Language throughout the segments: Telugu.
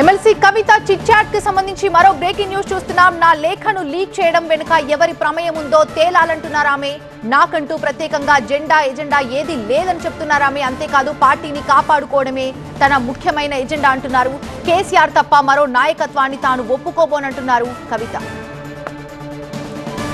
ఎమ్మెల్సీ కవిత చిట్చాట్కి సంబంధించి మరో బ్రేకింగ్ న్యూస్ చూస్తున్నాం. నా లేఖను లీక్ చేయడం వెనుక ఎవరి ప్రమేయం ఉందో తేలాలంటున్నారు నాకంటూ ప్రత్యేకంగా జెండా ఎజెండా ఏది లేదని చెప్తున్నారామె అంతేకాదు పార్టీని కాపాడుకోవడమే తన ముఖ్యమైన ఎజెండా అంటున్నారు. కేసీఆర్ తప్ప మరో నాయకత్వాన్ని తాను ఒప్పుకోబోనంటున్నారు కవిత.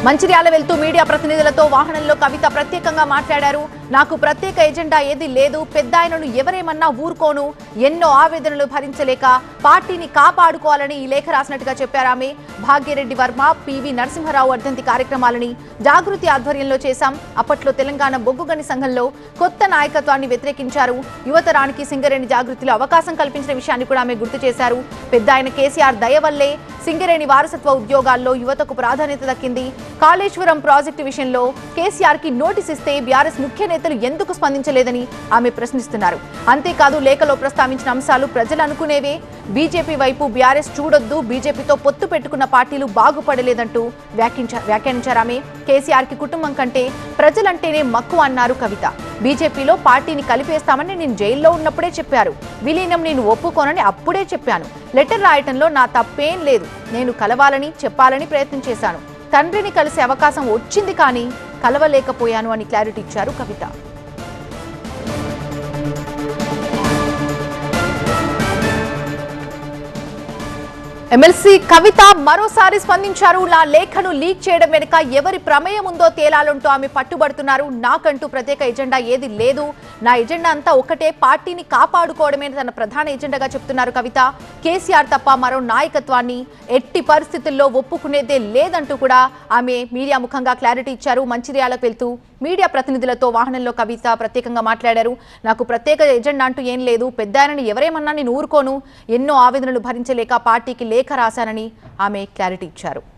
మంచిర్యాల వెళ్తూ మీడియా ప్రతినిధులతో వాహనంలో కవిత ప్రత్యేకంగా మాట్లాడారు. నాకు ప్రత్యేక ఎజెండా ఏది లేదు. పెద్ద ఆయనను ఎవరేమన్నా ఊరుకోను. ఎన్నో ఆవేదనలు భరించలేక పార్టీని కాపాడుకోవాలని ఈ లేఖ రాసినట్టుగా చెప్పారు ఆమె. భాగ్యరెడ్డి వర్మ పివి నరసింహారావు వర్ధంతి కార్యక్రమాలని జాగృతి ఆధ్వర్యంలో చేశాం. అప్పట్లో తెలంగాణ బొగ్గుగని సంఘంలో కొత్త నాయకత్వాన్ని వ్యతిరేకించారు. యువతరానికి సింగరేణి జాగృతిలో అవకాశం కల్పించిన విషయాన్ని కూడా ఆమె గుర్తు చేశారు. పెద్ద ఆయన కేసీఆర్ దయ వల్లే సింగరేణి వారసత్వ ఉద్యోగాల్లో యువతకు ప్రాధాన్యత దక్కింది. కాళేశ్వరం ప్రాజెక్టు విషయంలో కేసీఆర్కి నోటీస్ ఇస్తే బీఆర్ఎస్ ముఖ్య నేతలు ఎందుకు స్పందించలేదని ఆమె ప్రశ్నిస్తున్నారు. అంతేకాదు లేఖలో ప్రస్తావించిన అంశాలు ప్రజలు అనుకునేవే. బీజేపీ వైపు బీఆర్ఎస్ చూడొద్దు బీజేపీతో పొత్తు పెట్టుకున్న పార్టీలు బాగుపడలేదంటూ వ్యాఖ్యించా వ్యాఖ్యానించారు ఆమె. కేసీఆర్కి కుటుంబం కంటే ప్రజలంటేనే మక్కువ అన్నారు కవిత. బీజేపీలో పార్టీని కలిపేస్తామని నేను జైల్లో ఉన్నప్పుడే చెప్పారు. విలీనం నేను ఒప్పుకోనని అప్పుడే చెప్పాను. లెటర్ రాయటంలో నా తప్పేం లేదు. నేను కలవాలని చెప్పాలని ప్రయత్నం చేశాను. తండ్రిని కలిసే అవకాశం వచ్చింది కానీ కలవలేకపోయాను అని క్లారిటీ ఇచ్చారు కవిత. ఎమ్మెల్సీ కవిత మరోసారి స్పందించారు. నా లేఖను లీక్ చేయడం వెనుక ఎవరి ప్రమేయం ఉందో తేలాలంటూ ఆమె పట్టుబడుతున్నారు. నాకంటూ ప్రత్యేక ఎజెండా ఏది లేదు. నా ఎజెండా అంతా ఒకటే పార్టీని కాపాడుకోవడమే తన ప్రధాన ఎజెండాగా చెప్తున్నారు కవిత. కేసీఆర్ తప్ప మరో నాయకత్వాన్ని ఎట్టి పరిస్థితుల్లో ఒప్పుకునేదే లేదంటూ కూడా ఆమె మీడియా ముఖంగా క్లారిటీ ఇచ్చారు. మంచిర్యాలకు వెళ్తూ మీడియా ప్రతినిధులతో వాహనంలో కవిత ప్రత్యేకంగా మాట్లాడారు. నాకు ప్రత్యేక ఎజెండా అంటూ ఏం లేదు. పెద్ద ఆయనని ఎవరేమన్నా నేను ఊరుకోను. ఎన్నో ఆవేదనలు భరించలేక పార్టీకి లేఖ రాశానని ఆమె క్లారిటీ ఇచ్చారు.